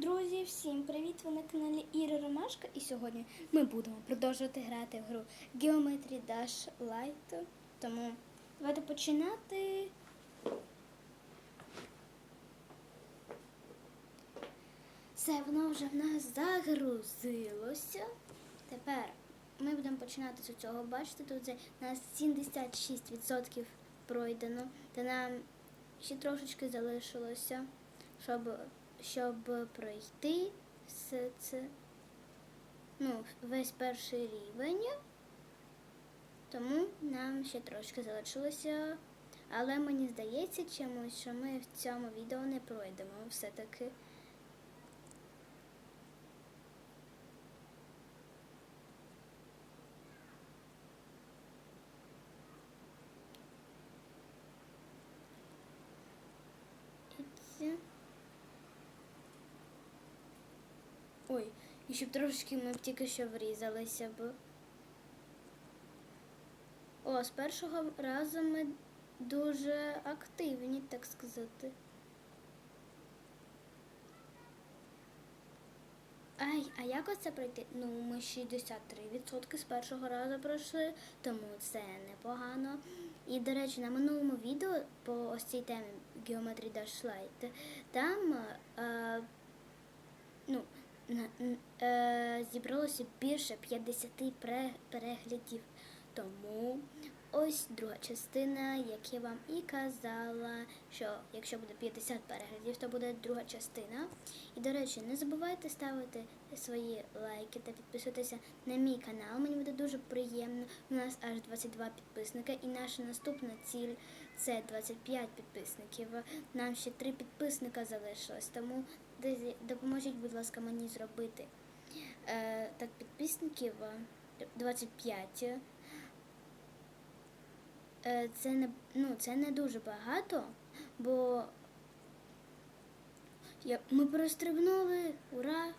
Друзі, всім привіт! Ви на каналі Іра Ромашка і сьогодні ми будемо продовжувати грати в гру Geometry Dash Light. Тому давайте починати. Все, воно вже в нас загрузилося. Тепер ми будемо починати з цього. Бачите, тут вже у нас 76% пройдено, та нам ще трошечки залишилося, щоб щоб пройти все це, ну, весь перший рівень. Тому нам ще трошки залишилося. Але мені здається чомусь, що ми в цьому відео не пройдемо все-таки. І це- Ой, і щоб трошки ми б тільки що врізалися б. О, з першого разу ми дуже активні, так сказати. Ай, а як оце пройти? Ну, ми 63% з першого разу пройшли, тому це непогано. І, до речі, на минулому відео по ось цій темі Geometry Dash Light, там е, ну, зібралося більше 50 переглядів. Тому ось друга частина, як я вам і казала, що якщо буде 50 переглядів, то буде друга частина. І, до речі, не забувайте ставити свої лайки та підписуватися на мій канал. Мені буде дуже приємно. У нас аж 22 підписника, і наша наступна ціль це 25 підписників. Нам ще 3 підписника залишилось, тому допоможіть, будь ласка, мені зробити. Е, так, підписників е, 25. Е, це не, ну, це не дуже багато, бо ми прострибнули, ура!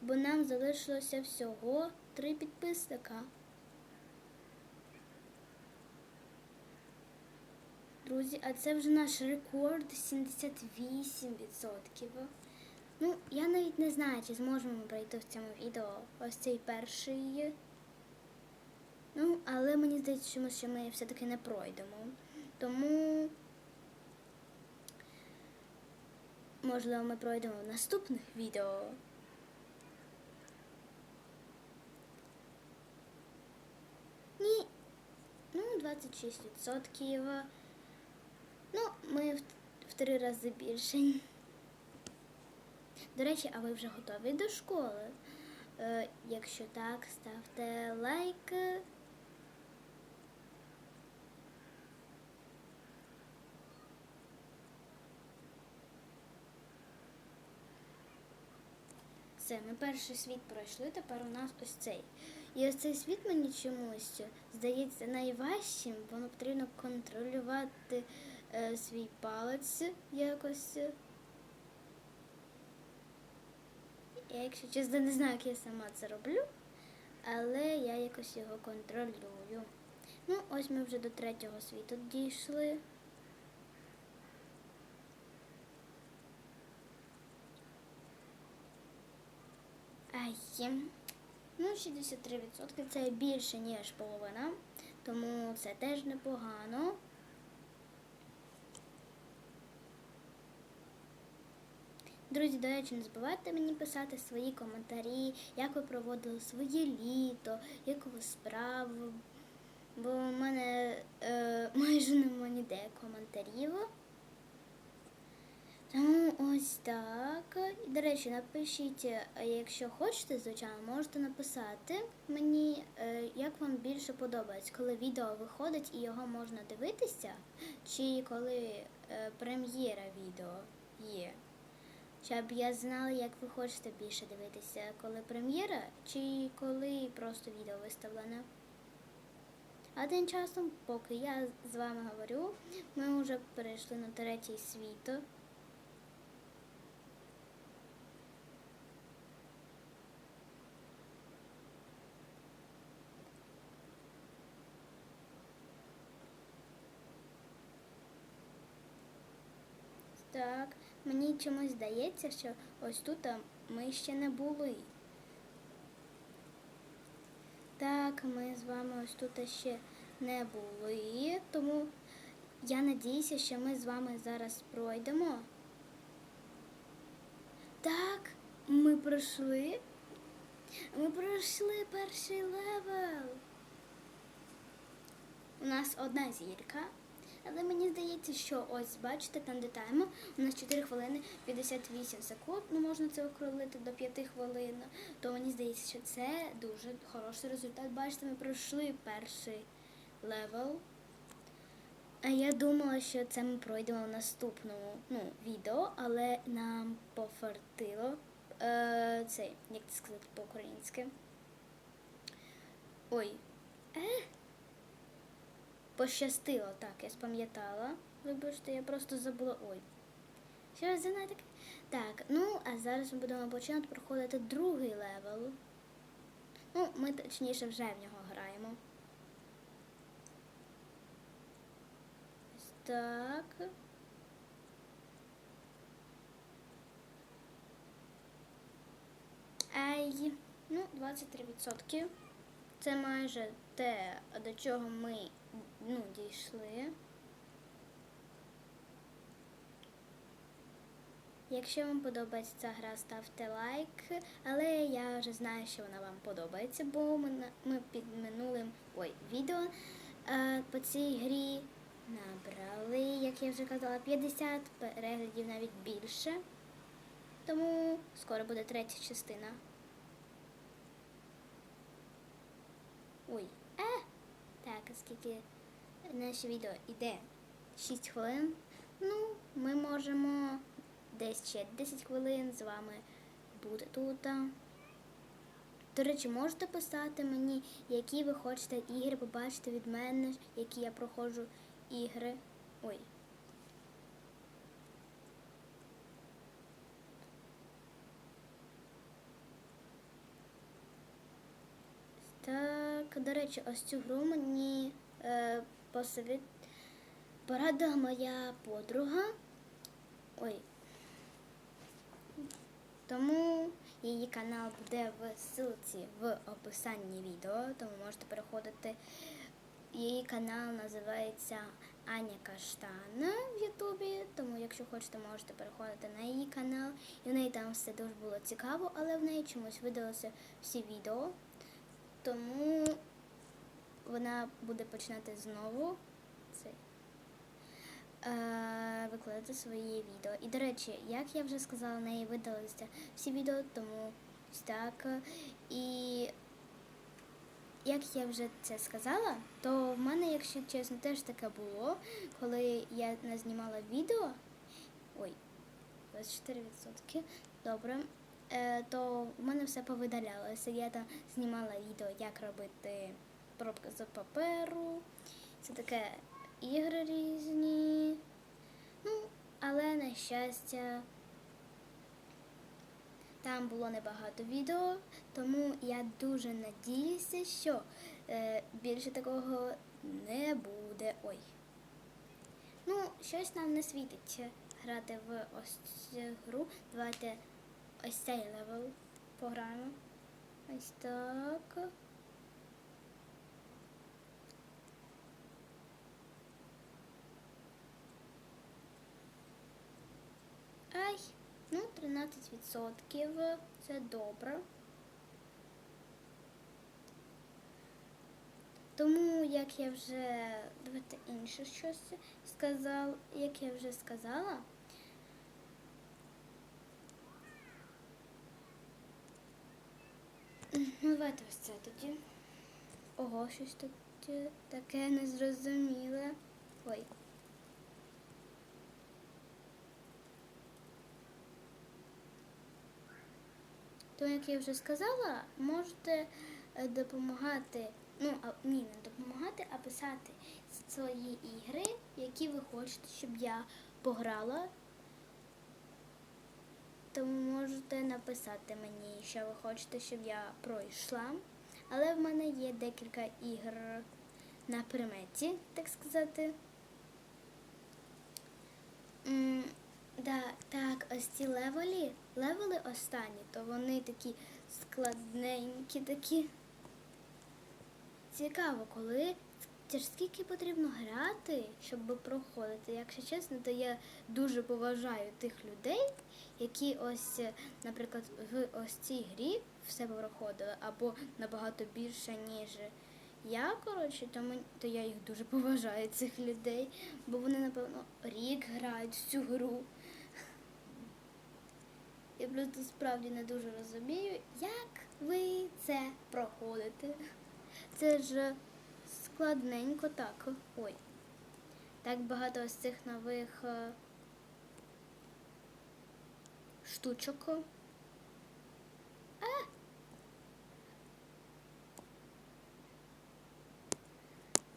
Бо нам залишилося всього три підписника. Друзі, а це вже наш рекорд 78%. Ну, я навіть не знаю, чи зможемо пройти в цьому відео ось цей перший. Ну, але мені здається, що ми, що ми все-таки не пройдемо. Тому, можливо, ми пройдемо в наступних відео. Ні. Ну, 26%. Ми в, в три рази більше. До речі, а ви вже готові до школи? Е, якщо так, ставте лайк. Все, ми перший світ пройшли, тепер у нас ось цей. І ось цей світ мені чомусь здається найважчим, бо потрібно контролювати свій палець якось. Я, якщо чесно, не знаю, як я сама це роблю, але я якось його контролюю. Ну, ось ми вже до третього світу дійшли. Ай. Ну, 63% це більше, ніж половина, тому це теж непогано. Друзі, до речі, не забувайте мені писати свої коментарі, як ви проводили своє літо, як у вас справи. Бо в мене е, майже нема ніде коментарів. Тому ось так. І, до речі, напишіть, е, якщо хочете, звичайно, можете написати мені, е, як вам більше подобається, коли відео виходить і його можна дивитися, чи коли е, прем'єра відео є. Щоб я знала, як ви хочете більше дивитися, коли прем'єра, чи коли просто відео виставлене. А тим часом, поки я з вами говорю, ми вже перейшли на третій світ. Так, мені чомусь здається, що ось тут ми ще не були. Так, ми з вами ось тут ще не були, тому я надіюся, що ми з вами зараз пройдемо. Так, ми пройшли. Ми пройшли перший левел. У нас одна зірка. Але мені здається, що ось бачите, там де таймер, у нас 4 хвилини 58 секунд, ну можна це округлити до 5 хвилин, то мені здається, що це дуже хороший результат. Бачите, ми пройшли перший левел. А я думала, що це ми пройдемо в наступному ну, відео, але нам пофартило. Е, цей, як це сказати по-українськи. Ой. Е, Пощастило, так, я спам'ятала. Вибачте, я просто забула. Ой. Що ж за таке? Так, ну, а зараз ми будемо починати проходити другий левел. Ну, ми точніше вже в нього граємо. Так. Ай, ну, 23%. Це майже те, до чого ми ну, дійшли. Якщо вам подобається ця гра, ставте лайк. Але я вже знаю, що вона вам подобається, бо ми, ми під минулим ой, відео е, по цій грі набрали, як я вже казала, 50 переглядів навіть більше. Тому скоро буде третя частина. Ой, оскільки наше відео йде 6 хвилин, ну, ми можемо десь ще 10 хвилин з вами бути тут. До речі, можете писати мені, які ви хочете ігри побачити від мене, які я проходжу ігри. Ой. Так, до речі, ось цю гру мені е, посовіт... порадила моя подруга. Ой. Тому її канал буде в ссылці в описанні відео, тому можете переходити. Її канал називається Аня Каштан в Ютубі, тому якщо хочете, можете переходити на її канал. І в неї там все дуже було цікаво, але в неї чомусь видалося всі відео. Тому вона буде починати знову це, е, викладати свої відео. І, до речі, як я вже сказала, в неї видалися всі відео, тому так. І як я вже це сказала, то в мене, якщо чесно, теж таке було, коли я не знімала відео. Ой, 24%. Добре. Е, то в мене все повидалялося. Я там знімала відео, як робити пробки з паперу. Це таке ігри різні. Ну, але на щастя, там було небагато відео, тому я дуже надіюся, що е, більше такого не буде. Ой. Ну, щось нам не світить грати в ось цю гру. Давайте ось цей левел пограємо. Ось так. Ай, ну 13%. Це добре. Тому, як я вже давайте інше щось сказав, як я вже сказала. Давайте ось це тоді. Ого, щось тут таке незрозуміле. Ой. То, як я вже сказала, можете е, допомагати, ну, а, ні, не допомагати, а писати свої ігри, які ви хочете, щоб я пограла. Тому можете написати мені, що ви хочете, щоб я пройшла. Але в мене є декілька ігр на приметі, так сказати. М, да, Так, ось ці левелі, левели останні, то вони такі складненькі такі. Цікаво, коли це ж скільки потрібно грати, щоб проходити. Якщо чесно, то я дуже поважаю тих людей, які ось, е, наприклад, в ось цій грі все проходили, або набагато більше, ніж я, коротше, то, мен- то я їх дуже поважаю, цих людей, бо вони, напевно, рік грають в цю гру. Я просто справді не дуже розумію, як ви це проходите. Це ж складненько так. Ой. Так багато ось цих нових е, штучок. А!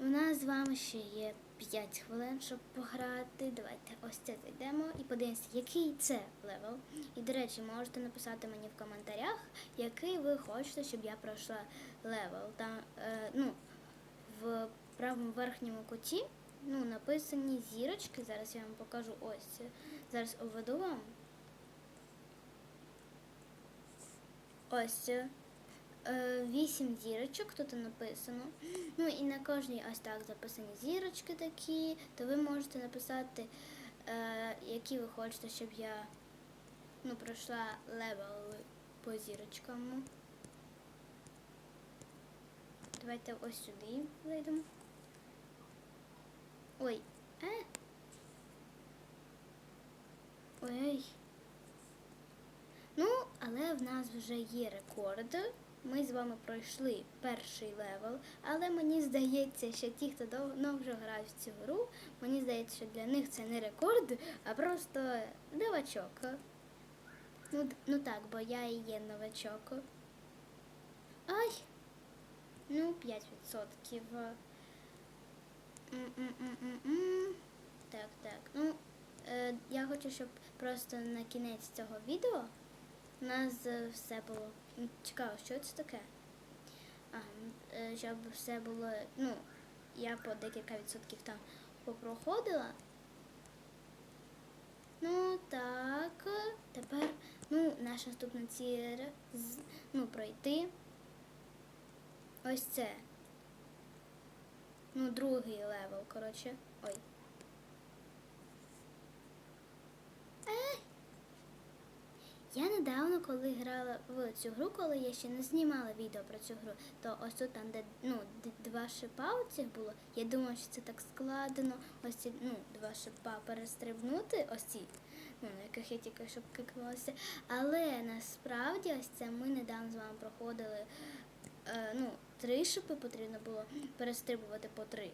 У нас з вами ще є 5 хвилин, щоб пограти. Давайте ось це зайдемо і подивимося, який це левел. І, до речі, можете написати мені в коментарях, який ви хочете, щоб я пройшла левел. Там, е, ну, в правому верхньому куті ну, написані зірочки. Зараз я вам покажу ось. Зараз обведу вам. Ось. е, Вісім зірочок тут написано. Ну і на кожній ось так записані зірочки такі, то ви можете написати, е, які ви хочете, щоб я ну, пройшла левел по зірочкам. Давайте ось сюди зайдемо. Ой, е. Ой. Ну, але в нас вже є рекорд. Ми з вами пройшли перший левел, але мені здається, що ті, хто давно вже грають в цю гру, мені здається, що для них це не рекорд, а просто новачок. Ну, ну так, бо я і є новачок. Ай! Ну, 5%. М-м-м-м-м. Так, так. Ну, е, я хочу, щоб просто на кінець цього відео у нас е, все було. М, Цікаво, що це таке? Ага, е, щоб все було. Ну, я по декілька відсотків там попроходила. Ну так, тепер ну, наша наступна ціль ну, пройти. Ось це. Ну, другий левел, коротше. Ой. Е! Я недавно, коли грала в цю гру, коли я ще не знімала відео про цю гру, то ось тут там, де ну, два шипа оцих було, я думала, що це так складно, ось ці ну, два шипа перестрибнути, ось ці, ну, на яких я тільки що кикнулася. Але насправді ось це ми недавно з вами проходили. Е, ну, три шипи потрібно було перестрибувати по три.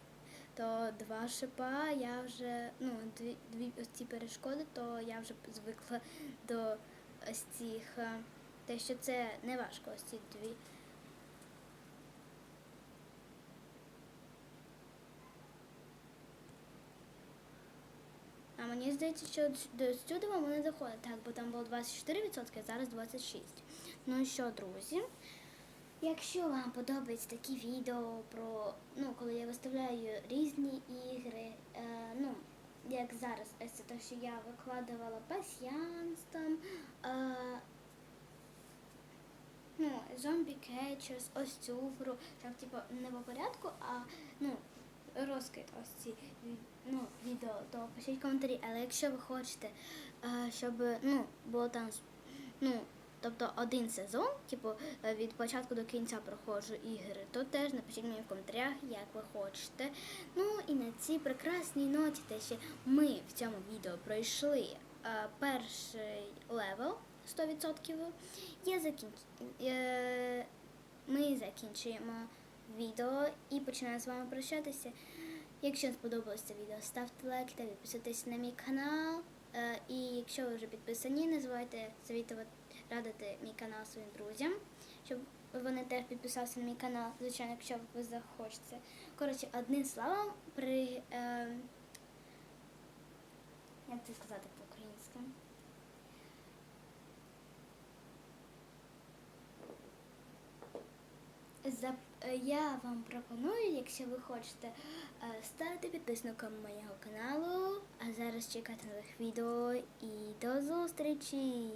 То два шипа я вже, ну, дві, дві ці перешкоди, то я вже звикла до ось цих. е, Те, що це не важко, ось ці дві. А мені здається, що до сюди вам не доходить. Так, бо там було 24%, а зараз 26%. Ну що, друзі? Якщо вам подобаються такі відео про, ну, коли я виставляю різні ігри, е, ну, як зараз, це те, що я викладувала пасьянс там, е, ну, Zombie Catchers, ось цю гру, щоб, типу, не по порядку, а, ну, розкид ось ці ну, відео, то пишіть коментарі. Але якщо ви хочете, е, щоб, ну, було там, ну, тобто один сезон, типу е, від початку до кінця проходжу ігри, то теж напишіть мені в коментарях, як ви хочете. Ну і на цій прекрасній ноті, те, що ми в цьому відео пройшли е, перший левел 100%. Я закінч... е, Ми закінчуємо відео і починаємо з вами прощатися. Якщо вам сподобалося це відео, ставте лайк та підписуйтесь на мій канал. Е, І якщо ви вже підписані, не забувайте завітувати радити мій канал своїм друзям, щоб вони теж підписалися на мій канал, звичайно, якщо ви захочете. Коротше, одним словом, при е, як це сказати по-українськи? Я вам пропоную, якщо ви хочете, е, стати підписником моєго каналу. А зараз чекати нових відео і до зустрічі!